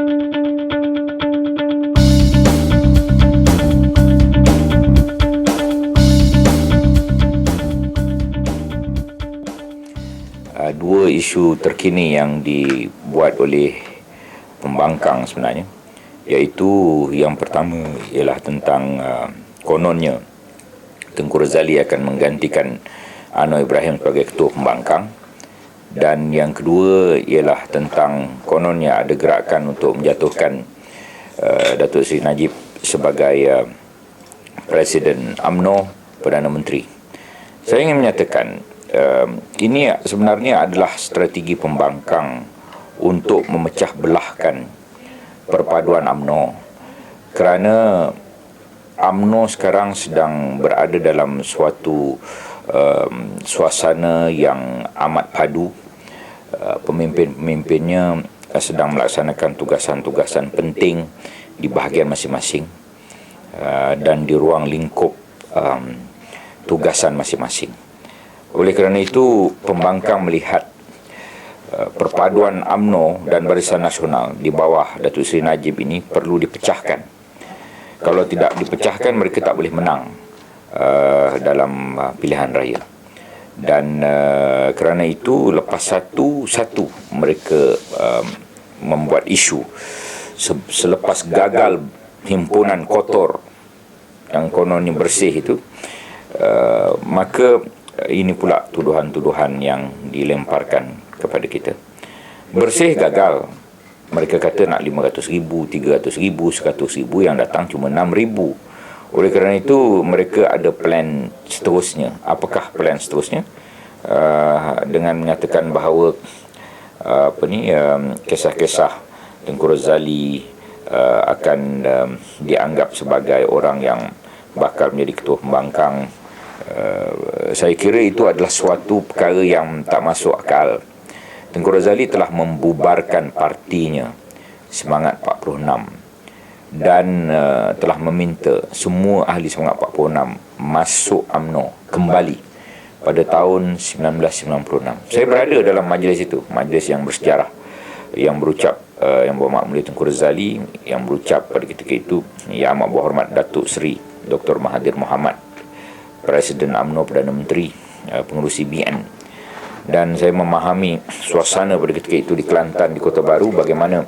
Uh, dua isu terkini yang dibuat oleh pembangkang sebenarnya. Iaitu yang pertama ialah tentang uh, kononnya Tengku Razali akan menggantikan Anwar Ibrahim sebagai ketua pembangkang dan yang kedua ialah tentang kononnya ada gerakan untuk menjatuhkan uh, Datuk Seri Najib sebagai uh, Presiden AMNO Perdana Menteri. Saya ingin menyatakan um, ini sebenarnya adalah strategi pembangkang untuk memecah belahkan perpaduan AMNO kerana AMNO sekarang sedang berada dalam suatu um, suasana yang amat padu. Uh, pemimpin-pemimpinnya uh, sedang melaksanakan tugasan-tugasan penting di bahagian masing-masing uh, dan di ruang lingkup um, tugasan masing-masing. Oleh kerana itu, pembangkang melihat uh, perpaduan AMNO dan Barisan Nasional di bawah Datuk Seri Najib ini perlu dipecahkan. Kalau tidak dipecahkan, mereka tak boleh menang uh, dalam uh, pilihan raya. Dan uh, kerana itu, lepas satu-satu mereka uh, membuat isu selepas gagal himpunan kotor yang kononnya bersih itu, uh, maka ini pula tuduhan-tuduhan yang dilemparkan kepada kita. Bersih gagal. Mereka kata nak 500 ribu, 300 ribu, 100 ribu yang datang cuma 6 ribu. Oleh kerana itu, mereka ada plan seterusnya. Apakah plan seterusnya? Uh, dengan menyatakan bahawa uh, apa ni um, kisah-kisah Tengku Razali uh, akan um, dianggap sebagai orang yang bakal menjadi ketua pembangkang Uh, saya kira itu adalah suatu perkara yang tak masuk akal. Tengku Razali telah membubarkan partinya Semangat 46 dan uh, telah meminta semua ahli Semangat 46 masuk AMNO kembali pada tahun 1996. Saya berada dalam majlis itu, majlis yang bersejarah yang berucap uh, yang berhormat mulia Tengku Razali yang berucap pada ketika itu yang amat berhormat Datuk Seri Dr. Mahathir Mohamad Presiden AMNO Perdana Menteri uh, pengurusi BN dan saya memahami suasana pada ketika itu di Kelantan di Kota Baru bagaimana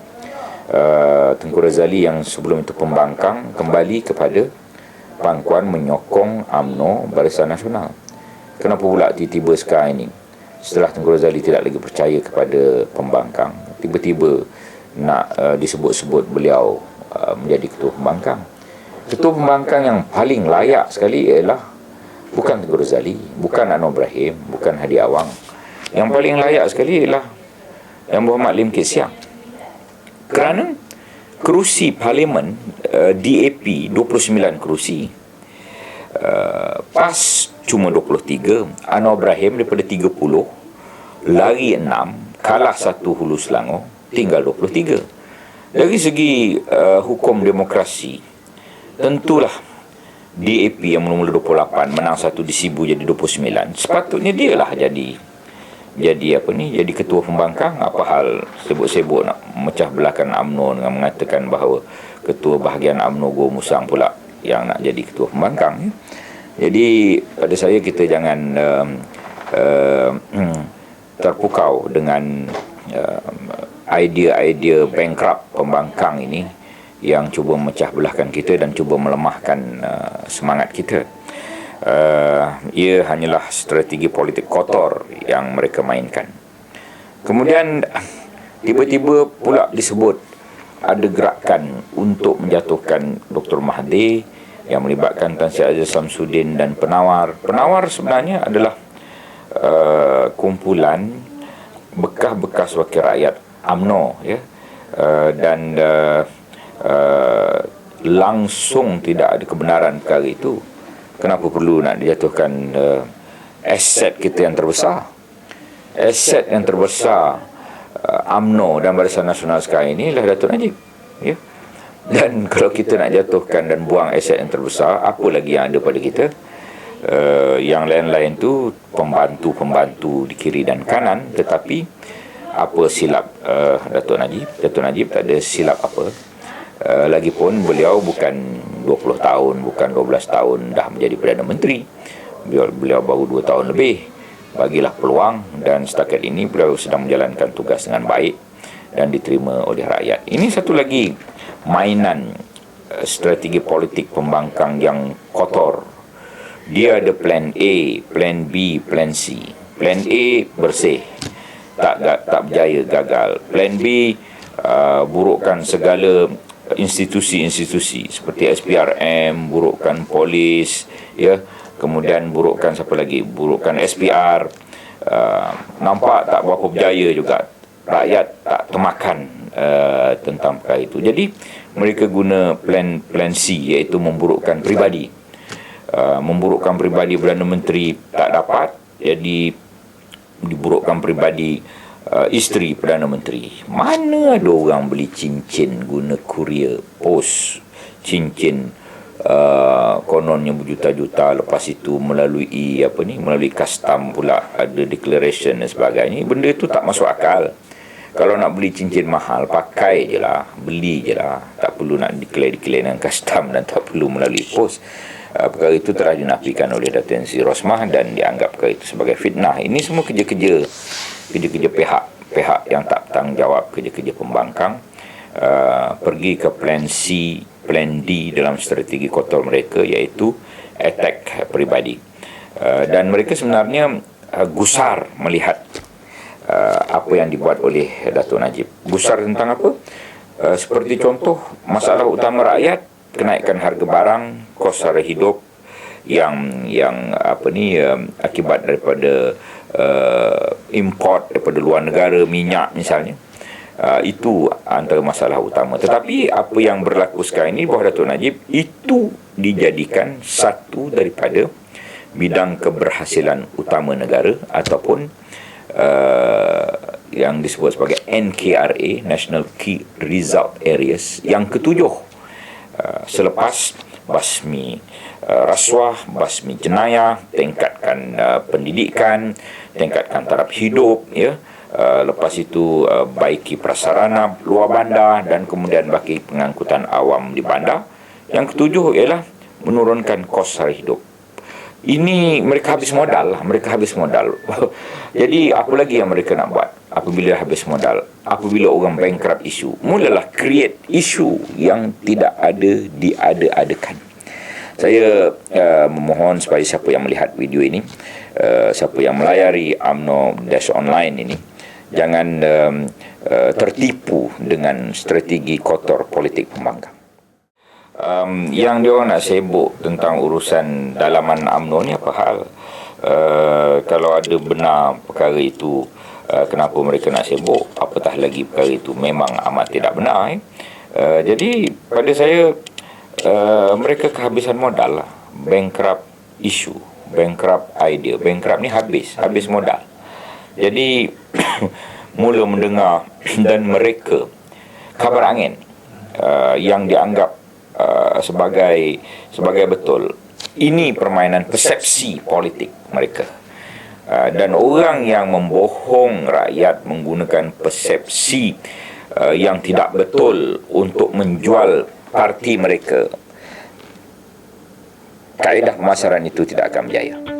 uh, Tengku Razali yang sebelum itu pembangkang kembali kepada pangkuan menyokong AMNO Barisan Nasional kenapa pula tiba-tiba sekarang ini setelah Tengku Razali tidak lagi percaya kepada pembangkang tiba-tiba nak uh, disebut-sebut beliau uh, menjadi ketua pembangkang ketua pembangkang yang paling layak sekali ialah bukan Teguh Razali, bukan Anwar Ibrahim, bukan Hadi Awang. Yang paling layak sekali ialah Yang Muhammad Lim Kit Siang. Kerana kerusi parlimen uh, DAP 29 kerusi uh, PAS cuma 23 Anwar Ibrahim daripada 30 lari 6 kalah satu hulu Selangor tinggal 23 dari segi uh, hukum demokrasi tentulah DAP yang mula-mula 28 menang satu di Sibu jadi 29 sepatutnya dia lah jadi jadi apa ni jadi ketua pembangkang apa hal sibuk-sibuk nak mecah belahkan AMNO dengan mengatakan bahawa ketua bahagian AMNO Go Musang pula yang nak jadi ketua pembangkang ya. jadi pada saya kita jangan uh, uh, terpukau dengan uh, idea-idea bankrupt pembangkang ini yang cuba memecah belahkan kita dan cuba melemahkan uh, semangat kita. Uh, ia hanyalah strategi politik kotor yang mereka mainkan. Kemudian tiba-tiba pula disebut ada gerakan untuk menjatuhkan Dr. Mahathir yang melibatkan Tan Sri Aziz Samsudin dan penawar. Penawar sebenarnya adalah uh, kumpulan bekas-bekas wakil rakyat AMNO ya. Uh, dan uh, uh, langsung tidak ada kebenaran perkara itu kenapa perlu nak dijatuhkan uh, aset kita yang terbesar? Aset yang terbesar uh, AMNO dan Barisan Nasional sekarang ini adalah Datuk Najib ya. Dan kalau kita nak jatuhkan dan buang aset yang terbesar apa lagi yang ada pada kita? Uh, yang lain-lain tu pembantu-pembantu di kiri dan kanan tetapi apa silap uh, Datuk Najib? Datuk Najib tak ada silap apa. Uh, lagipun beliau bukan 20 tahun bukan 12 tahun dah menjadi Perdana Menteri beliau, beliau baru 2 tahun lebih bagilah peluang dan setakat ini beliau sedang menjalankan tugas dengan baik dan diterima oleh rakyat ini satu lagi mainan uh, strategi politik pembangkang yang kotor dia ada plan A, plan B, plan C. Plan A bersih tak tak berjaya gagal. Plan B uh, burukkan segala institusi-institusi seperti SPRM, burukkan polis, ya. Kemudian burukkan siapa lagi? Burukkan SPR. Uh, nampak tak berapa berjaya juga. Rakyat tak termakan uh, tentang perkara itu. Jadi mereka guna plan plan C iaitu memburukkan pribadi. Uh, memburukkan pribadi Perdana Menteri tak dapat jadi diburukkan pribadi uh, isteri Perdana Menteri. Mana ada orang beli cincin guna kurier pos cincin uh, kononnya berjuta-juta lepas itu melalui apa ni melalui custom pula ada declaration dan sebagainya. Benda itu tak masuk akal. Kalau nak beli cincin mahal, pakai je lah. Beli je lah. Tak perlu nak declare-declare dengan custom dan tak perlu melalui pos. Uh, perkara itu telah dinafikan oleh Datin Sri Rosmah dan dianggap perkara itu sebagai fitnah. Ini semua kerja-kerja kerja-kerja pihak pihak yang tak tanggungjawab kerja-kerja pembangkang uh, pergi ke plan C, plan D dalam strategi kotor mereka iaitu attack peribadi. Uh, dan mereka sebenarnya uh, gusar melihat uh, apa yang dibuat oleh Datuk Najib. Gusar tentang apa? Uh, seperti contoh masalah utama rakyat kenaikan harga barang, kos sara hidup yang yang apa ni um, akibat daripada uh, import daripada luar negara minyak misalnya. Uh, itu antara masalah utama. Tetapi apa yang berlaku sekarang ini bahawa Datuk Najib itu dijadikan satu daripada bidang keberhasilan utama negara ataupun uh, yang disebut sebagai NKRA National Key Result Areas yang ketujuh Uh, selepas basmi rasuah, basmi jenayah, tingkatkan uh, pendidikan, tingkatkan taraf hidup, ya. Uh, lepas itu uh, baiki prasarana luar bandar dan kemudian bagi pengangkutan awam di bandar. Yang ketujuh ialah menurunkan kos sara hidup. Ini mereka habis modal lah, mereka habis modal. Jadi apa lagi yang mereka nak buat? apabila habis modal apabila orang bankrupt isu mulalah create isu yang tidak ada diada-adakan saya uh, memohon supaya siapa yang melihat video ini uh, siapa yang melayari UMNO Dash Online ini jangan um, uh, tertipu dengan strategi kotor politik pembangkang. Um, yang dia orang nak sibuk tentang urusan dalaman UMNO ni apa hal? Uh, kalau ada benar perkara itu uh, kenapa mereka nak sibuk? Apatah lagi perkara itu memang amat tidak benar eh. uh, jadi pada saya uh, mereka kehabisan modal lah. Bankrupt issue bankrupt idea. Bankrupt ni habis habis modal. Jadi mula mendengar dan mereka kabar angin uh, yang dianggap uh, sebagai sebagai betul. Ini permainan persepsi politik mereka. Ah, dan orang yang membohong rakyat menggunakan persepsi uh, yang tidak betul untuk menjual parti mereka. Kaedah pemasaran itu tidak akan berjaya